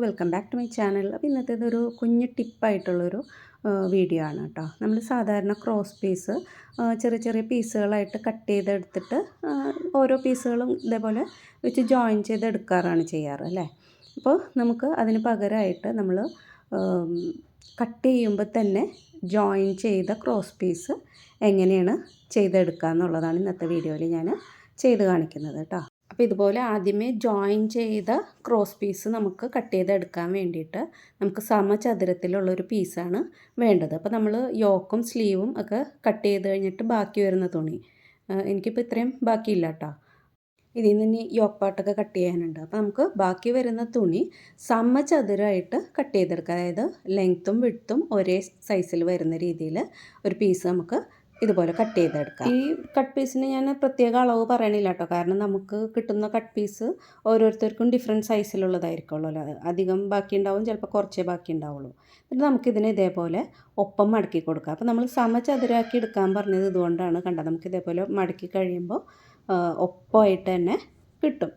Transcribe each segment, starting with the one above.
Welcome back to my channel അപ്പോൾ ഇന്നത്തെ ഇതൊരു കുഞ്ഞ് ടിപ്പായിട്ടുള്ളൊരു വീഡിയോ ആണ് കേട്ടോ നമ്മൾ സാധാരണ ക്രോസ് പീസ് ചെറിയ ചെറിയ പീസുകളായിട്ട് കട്ട് ചെയ്തെടുത്തിട്ട് ഓരോ പീസുകളും ഇതേപോലെ വെച്ച് ജോയിൻ ചെയ്തെടുക്കാറാണ് ചെയ്യാറ് അല്ലേ? അപ്പോൾ നമുക്ക് അതിന് പകരമായിട്ട് നമ്മൾ കട്ട് ചെയ്യുമ്പോൾ തന്നെ ജോയിൻ ചെയ്ത ക്രോസ് പീസ് എങ്ങനെയാണ് ചെയ്തെടുക്കുക എന്നുള്ളതാണ് ഇന്നത്തെ വീഡിയോയിൽ ഞാൻ ചെയ്ത് കാണിക്കുന്നത് കേട്ടോ അപ്പോൾ ഇതുപോലെ ആദ്യമേ ജോയിൻ ചെയ്ത ക്രോസ് പീസ് നമുക്ക് കട്ട് ചെയ്തെടുക്കാൻ വേണ്ടിയിട്ട് നമുക്ക് സമചതുരത്തിലുള്ളൊരു പീസാണ് വേണ്ടത്. അപ്പോൾ നമ്മൾ യോക്കും സ്ലീവും ഒക്കെ കട്ട് ചെയ്ത് കഴിഞ്ഞിട്ട് ബാക്കി വരുന്ന തുണി. എനിക്കിപ്പോൾ ഇത്രയും ബാക്കിയില്ല കേട്ടോ. ഇതിൽ നിന്ന് യോക്ക് പാട്ടൊക്കെ കട്ട് ചെയ്യാനുണ്ട്. അപ്പോൾ നമുക്ക് ബാക്കി വരുന്ന തുണി സമചതുരമായിട്ട് കട്ട് ചെയ്തെടുക്കുക അതായത് ലെങ്ത്തും വിട്ടും ഒരേ സൈസിൽ വരുന്ന രീതിയിൽ ഒരു പീസ് നമുക്ക് ഇതുപോലെ കട്ട് ചെയ്തെടുക്കാം. ഈ കട്ട് പീസിന് ഞാൻ പ്രത്യേക അളവ് പറയണില്ല കേട്ടോ കാരണം നമുക്ക് കിട്ടുന്ന കട്ട് പീസ് ഓരോരുത്തർക്കും ഡിഫറെന്റ് സൈസിലുള്ളതായിരിക്കുമല്ലോ അധികം ബാക്കി ഉണ്ടാവും ചിലപ്പോൾ കുറച്ചേ ബാക്കി ഉണ്ടാവുള്ളൂ. എന്നിട്ട് നമുക്കിതിനെ ഇതേപോലെ ഒപ്പം മടക്കി കൊടുക്കാം. അപ്പോൾ നമ്മൾ സമചതുരാക്കി എടുക്കാൻ പറഞ്ഞത് ഇതുകൊണ്ടാണ് കണ്ടത്. നമുക്ക് ഇതേപോലെ മടക്കി കഴിയുമ്പോൾ ഒപ്പമായിട്ട് തന്നെ കിട്ടും.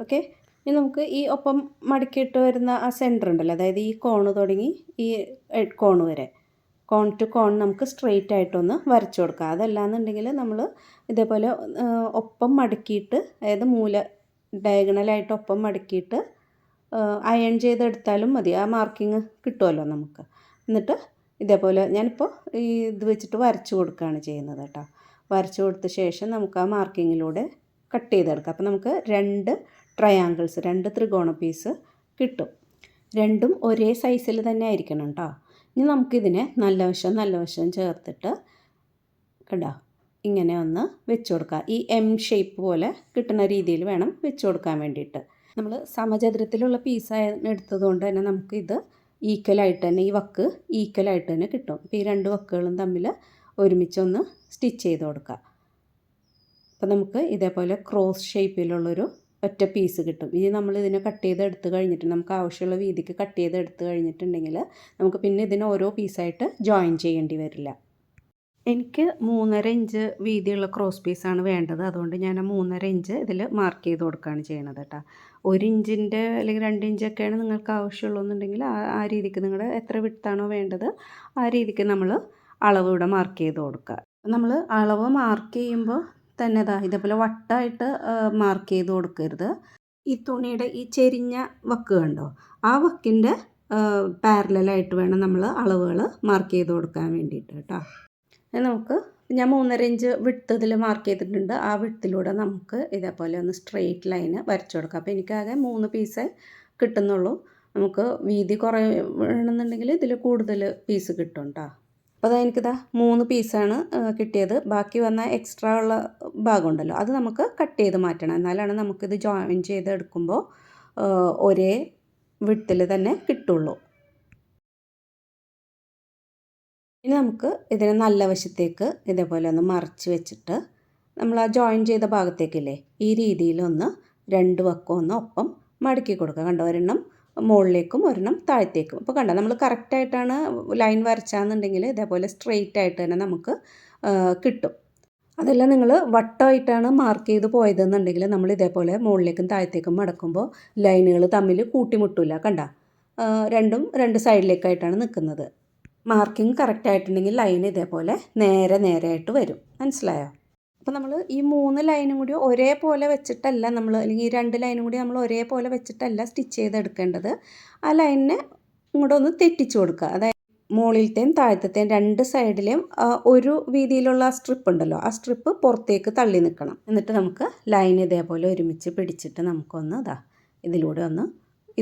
ഓക്കെ ഇനി നമുക്ക് ഈ ഒപ്പം മടക്കിയിട്ട് വരുന്ന ആ സെന്റർ ഉണ്ടല്ലോ. അതായത് ഈ കോണ് തുടങ്ങി ഈ കോണ് വരെ. കോൺ ടു കോൺ നമുക്ക് സ്ട്രെയിറ്റ് ആയിട്ടൊന്ന് വരച്ചു കൊടുക്കാം. അതല്ലാന്നുണ്ടെങ്കിൽ നമ്മൾ ഇതേപോലെ ഒപ്പം മടക്കിയിട്ട് അതായത് മൂല ഡയഗണലായിട്ട് ഒപ്പം മടക്കിയിട്ട് അയൺ ചെയ്തെടുത്താലും മതി. ആ മാർക്കിങ് കിട്ടുമല്ലോ നമുക്ക്. എന്നിട്ട് ഇതേപോലെ ഞാനിപ്പോൾ ഈ ഇത് വെച്ചിട്ട് വരച്ചു കൊടുക്കുകയാണ് ചെയ്യുന്നത് കേട്ടോ. വരച്ചു കൊടുത്ത ശേഷം നമുക്ക് ആ മാർക്കിങ്ങിലൂടെ കട്ട് ചെയ്തെടുക്കാം. അപ്പോൾ നമുക്ക് രണ്ട് ട്രയാങ്കിൾസ് രണ്ട് ത്രികോണ പീസ് കിട്ടും. രണ്ടും ഒരേ സൈസിൽ തന്നെ ആയിരിക്കണം കേട്ടോ. ഇനി നമുക്കിതിനെ നല്ല വശം നല്ല വശം ചേർത്തിട്ട് കണ്ടോ? ഇങ്ങനെ ഒന്ന് വെച്ച് കൊടുക്കുക ഈ എം ഷേപ്പ് പോലെ കിട്ടുന്ന രീതിയിൽ വേണം വെച്ച് കൊടുക്കാൻ വേണ്ടിയിട്ട്. നമ്മൾ സമചതുരത്തിലുള്ള പീസ് എടുത്തതുകൊണ്ട് തന്നെ നമുക്കിത് ഈക്വലായിട്ട് തന്നെ ഈ വക്ക് ഈക്വലായിട്ട് തന്നെ കിട്ടും. അപ്പോൾ ഈ രണ്ട് വക്കുകളും തമ്മിൽ ഒരുമിച്ചൊന്ന് സ്റ്റിച്ച് ചെയ്ത് കൊടുക്കുക അപ്പോൾ നമുക്ക് ഇതേപോലെ ക്രോസ് ഷേപ്പിലുള്ളൊരു ഒറ്റ പീസ് കിട്ടും. ഇനി നമ്മൾ ഇതിനെ കട്ട് ചെയ്ത് എടുത്ത് കഴിഞ്ഞിട്ട് നമുക്ക് ആവശ്യമുള്ള വീതിക്ക് കട്ട് ചെയ്ത് എടുത്ത് കഴിഞ്ഞിട്ടുണ്ടെങ്കിൽ നമുക്ക് പിന്നെ ഇതിനെ ഓരോ പീസായിട്ട് ജോയിൻ ചെയ്യേണ്ടി വരില്ല. എനിക്ക് മൂന്നര ഇഞ്ച് വീതിയുള്ള ക്രോസ് പീസാണ് വേണ്ടത്. അതുകൊണ്ട് ഞാൻ മൂന്നര ഇഞ്ച് ഇതിൽ മാർക്ക് ചെയ്ത് കൊടുക്കുകയാണ് ചെയ്യണത് കേട്ടോ ഒരു ഇഞ്ചിന്റെ അല്ലെങ്കിൽ രണ്ട് ഇഞ്ചൊക്കെയാണ് നിങ്ങൾക്ക് ആവശ്യമുള്ളതെന്നുണ്ടെങ്കിൽ ആ ആ രീതിക്ക് നിങ്ങളുടെ എത്ര വിട്ടാണോ വേണ്ടത് ആ രീതിക്ക് നമ്മൾ അളവ് ഇവിടെ മാർക്ക് ചെയ്ത് കൊടുക്കുക നമ്മൾ അളവ് മാർക്ക് ചെയ്യുമ്പോൾ തന്നെ ഇതാ ഇതേപോലെ വട്ടമായിട്ട് മാർക്ക് ചെയ്ത് കൊടുക്കരുത്. ഈ തുണിയുടെ ഈ ചെരിഞ്ഞ വക്ക് കണ്ടോ? ആ വക്കിന്റെ പാരലായിട്ട് വേണം നമ്മൾ അളവുകൾ മാർക്ക് ചെയ്ത് കൊടുക്കാൻ വേണ്ടിയിട്ട് കേട്ടോ. നമുക്ക് ഞാൻ മൂന്നര ഇഞ്ച് വിട്ടതിൽ മാർക്ക് ചെയ്തിട്ടുണ്ട്. ആ വിട്ടിലൂടെ നമുക്ക് ഇതേപോലെ ഒന്ന് സ്ട്രെയിറ്റ് ലൈന് വരച്ചു കൊടുക്കാം. അപ്പോൾ എനിക്കാകെ മൂന്ന് പീസ് കിട്ടുന്നുള്ളൂ. നമുക്ക് വീതി കുറയണമെന്നുണ്ടെങ്കിൽ ഇതിൽ കൂടുതൽ പീസ് കിട്ടും കേട്ടോ അപ്പോൾ അതാ എനിക്കിതാ മൂന്ന് പീസാണ് കിട്ടിയത്. ബാക്കി വന്ന എക്സ്ട്രാ ഉള്ള ഭാഗമുണ്ടല്ലോ അത് നമുക്ക് കട്ട് ചെയ്ത് മാറ്റണം. എന്നാലാണ് നമുക്കിത് ജോയിൻ ചെയ്ത് എടുക്കുമ്പോൾ ഒരേ വിട്ടിൽ തന്നെ കിട്ടുള്ളൂ. ഇനി നമുക്ക് ഇതിനെ നല്ല വശത്തേക്ക് ഇതേപോലെ ഒന്ന് മറച്ച് വെച്ചിട്ട് നമ്മൾ ആ ജോയിൻ ചെയ്ത ഭാഗത്തേക്കില്ലേ ഈ രീതിയിലൊന്ന് രണ്ട് വക്കം ഒന്ന് ഒപ്പം മടക്കി കൊടുക്കുക. കണ്ടോ ഒരെണ്ണം മുകളിലേക്കും ഒരെണ്ണം താഴത്തേക്കും. അപ്പോൾ കണ്ടോ നമ്മൾ കറക്റ്റായിട്ടാണ് ലൈൻ വരച്ചാന്നുണ്ടെങ്കിൽ ഇതേപോലെ സ്ട്രെയിറ്റ് ആയിട്ട് തന്നെ നമുക്ക് കിട്ടും. അതല്ല നിങ്ങൾ വട്ടമായിട്ടാണ് മാർക്ക് ചെയ്ത് പോയതെന്നുണ്ടെങ്കിൽ നമ്മൾ ഇതേപോലെ മുകളിലേക്കും താഴത്തേക്കും മടക്കുമ്പോൾ ലൈനുകൾ തമ്മിൽ കൂട്ടിമുട്ടില്ല കണ്ട? രണ്ടും രണ്ട് സൈഡിലേക്കായിട്ടാണ് നിൽക്കുന്നത് മാർക്കിംഗ് കറക്റ്റ് ആയിട്ടുണ്ടെങ്കിൽ ലൈൻ ഇതേപോലെ നേരെ നേരെയായിട്ട് വരും. മനസ്സിലായോ? അപ്പോൾ നമ്മൾ ഈ മൂന്ന് ലൈനും കൂടി ഒരേപോലെ വെച്ചിട്ടല്ല നമ്മൾ അല്ലെങ്കിൽ ഈ രണ്ട് ലൈനും കൂടി നമ്മൾ ഒരേപോലെ വെച്ചിട്ടല്ല സ്റ്റിച്ച് ചെയ്തെടുക്കേണ്ടത്. ആ ലൈനിനെ ഇങ്ങോട്ട് ഒന്ന് തെറ്റിച്ചു കൊടുക്കുക. അതായത് മുകളിലത്തെയും താഴത്തെയും രണ്ട് സൈഡിലെയും ഒരു വീതിയിലുള്ള സ്ട്രിപ്പ് ഉണ്ടല്ലോ ആ സ്ട്രിപ്പ് പുറത്തേക്ക് തള്ളി നിൽക്കണം എന്നിട്ട് നമുക്ക് ലൈൻ ഇതേപോലെ ഒരുമിച്ച് പിടിച്ചിട്ട് നമുക്കൊന്ന് ഇതാ ഇതിലൂടെ ഒന്ന്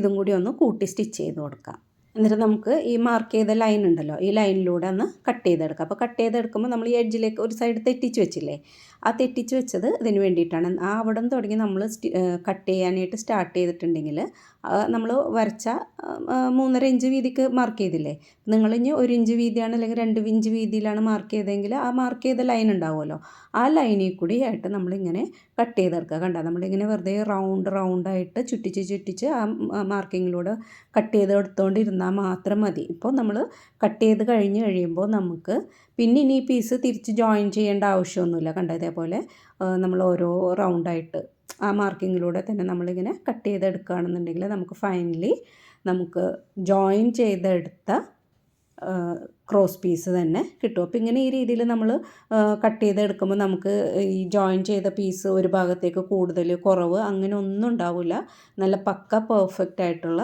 ഇതും കൂടി ഒന്ന് കൂട്ടി സ്റ്റിച്ച് ചെയ്ത് കൊടുക്കാം. എന്നിട്ട് നമുക്ക് ഈ മാർക്ക് ചെയ്ത ലൈൻ ഉണ്ടല്ലോ ഈ ലൈനിലൂടെ ഒന്ന് കട്ട് ചെയ്തെടുക്കാം. അപ്പോൾ കട്ട് ചെയ്തെടുക്കുമ്പോൾ നമ്മൾ ഈ എഡ്ജിലേക്ക് ഒരു സൈഡ് തെറ്റിച്ച് വെച്ചില്ലേ ആ തെറ്റിച്ച് വെച്ചത് ഇതിന് വേണ്ടിയിട്ടാണ്. ആ അവിടെ നിന്ന് തുടങ്ങി നമ്മൾ കട്ട് ചെയ്യാനായിട്ട് സ്റ്റാർട്ട് ചെയ്തിട്ടുണ്ടെങ്കിൽ നമ്മൾ വരച്ച മൂന്നര ഇഞ്ച് വീതിക്ക് മാർക്ക് ചെയ്തില്ലേ? നിങ്ങൾ ഇനി ഒരു ഇഞ്ച് വീതിയാണ് അല്ലെങ്കിൽ രണ്ട് ഇഞ്ച് വീതിയിലാണ് മാർക്ക് ചെയ്തതെങ്കിൽ ആ മാർക്ക് ചെയ്ത ലൈൻ ഉണ്ടാവുമല്ലോ. ആ ലൈനിൽ കൂടി ആയിട്ട് നമ്മളിങ്ങനെ കട്ട് ചെയ്തെടുക്കുക കണ്ട? നമ്മളിങ്ങനെ വെറുതെ റൗണ്ട് റൗണ്ടായിട്ട് ചുറ്റിച്ച് ചുറ്റിച്ച് ആ മാർക്കിങ്ങിലൂടെ കട്ട് ചെയ്ത് എടുത്തുകൊണ്ടിരുന്നാൽ മാത്രം മതി. ഇപ്പോൾ നമ്മൾ കട്ട് ചെയ്ത് കഴിഞ്ഞ് കഴിയുമ്പോൾ നമുക്ക് പിന്നെ ഇനി ഈ പീസ് തിരിച്ച് ജോയിൻ ചെയ്യേണ്ട ആവശ്യമൊന്നുമില്ല. കണ്ട? ഇതേപോലെ നമ്മൾ ഓരോ റൗണ്ടായിട്ട് ആ മാർക്കിങ്ങിലൂടെ തന്നെ നമ്മളിങ്ങനെ കട്ട് ചെയ്തെടുക്കുകയാണെന്നുണ്ടെങ്കിൽ നമുക്ക് ഫൈനലി നമുക്ക് ജോയിൻ ചെയ്തെടുത്ത ക്രോസ് പീസ് തന്നെ കിട്ടും. അപ്പോൾ ഇങ്ങനെ ഈ രീതിയിൽ നമ്മൾ കട്ട് ചെയ്തെടുക്കുമ്പോൾ നമുക്ക് ഈ ജോയിൻ ചെയ്ത പീസ് ഒരു ഭാഗത്തേക്ക് കൂടുതൽ കുറവ് അങ്ങനെ ഒന്നും ഉണ്ടാവില്ല. നല്ല പക്ക പെർഫെക്റ്റ് ആയിട്ടുള്ള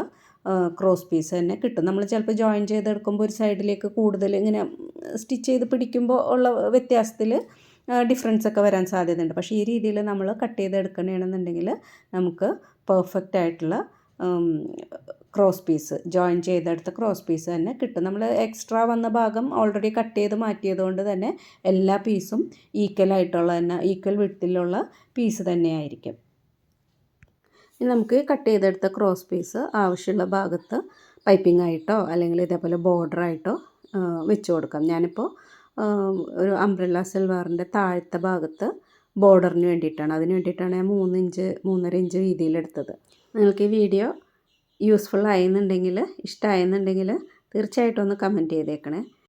ക്രോസ് പീസ് തന്നെ കിട്ടും. നമ്മൾ ചിലപ്പോൾ ജോയിൻ ചെയ്തെടുക്കുമ്പോൾ ഒരു സൈഡിലേക്ക് കൂടുതൽ ഇങ്ങനെ സ്റ്റിച്ച് ചെയ്ത് പിടിക്കുമ്പോൾ ഉള്ള വ്യത്യാസത്തിൽ ഡിഫറൻസ് ഒക്കെ വരാൻ സാധ്യതയുണ്ട്. പക്ഷേ ഈ രീതിയിൽ നമ്മൾ കട്ട് ചെയ്ത് എടുക്കണമെന്നുണ്ടെങ്കിൽ നമുക്ക് പെർഫെക്റ്റ് ആയിട്ടുള്ള ക്രോസ് പീസ് ജോയിൻ ചെയ്തെടുത്ത ക്രോസ് പീസ് തന്നെ കിട്ടും. നമ്മൾ എക്സ്ട്രാ വന്ന ഭാഗം ഓൾറെഡി കട്ട് ചെയ്ത് മാറ്റിയതുകൊണ്ട് തന്നെ എല്ലാ പീസും ഈക്വൽ ആയിട്ടുള്ള തന്നെ ഈക്വൽ വിട്ടിലുള്ള പീസ് തന്നെയായിരിക്കും. ഇനി നമുക്ക് കട്ട് ചെയ്തെടുത്ത ക്രോസ് പീസ് ആവശ്യമുള്ള ഭാഗത്ത് പൈപ്പിംഗ് ആയിട്ടോ അല്ലെങ്കിൽ ഇതേപോലെ ബോർഡറായിട്ടോ വെച്ച് കൊടുക്കാം. ഞാനിപ്പോൾ ഒരു അംബ്രല്ല സിൽവാറിന്റെ താഴത്തെ ഭാഗത്ത് ബോർഡറിന് വേണ്ടിയിട്ടാണ്. അതിന് വേണ്ടിയിട്ടാണ് ഞാൻ മൂന്ന് ഇഞ്ച് മൂന്നര ഇഞ്ച് വീതിയിലെടുത്തത് നിങ്ങൾക്ക് ഈ വീഡിയോ യൂസ്ഫുൾ ആയെന്നുണ്ടെങ്കിൽ ഇഷ്ടമായെന്നുണ്ടെങ്കിൽ തീർച്ചയായിട്ടും ഒന്ന് കമന്റ് ചെയ്തേക്കണേ.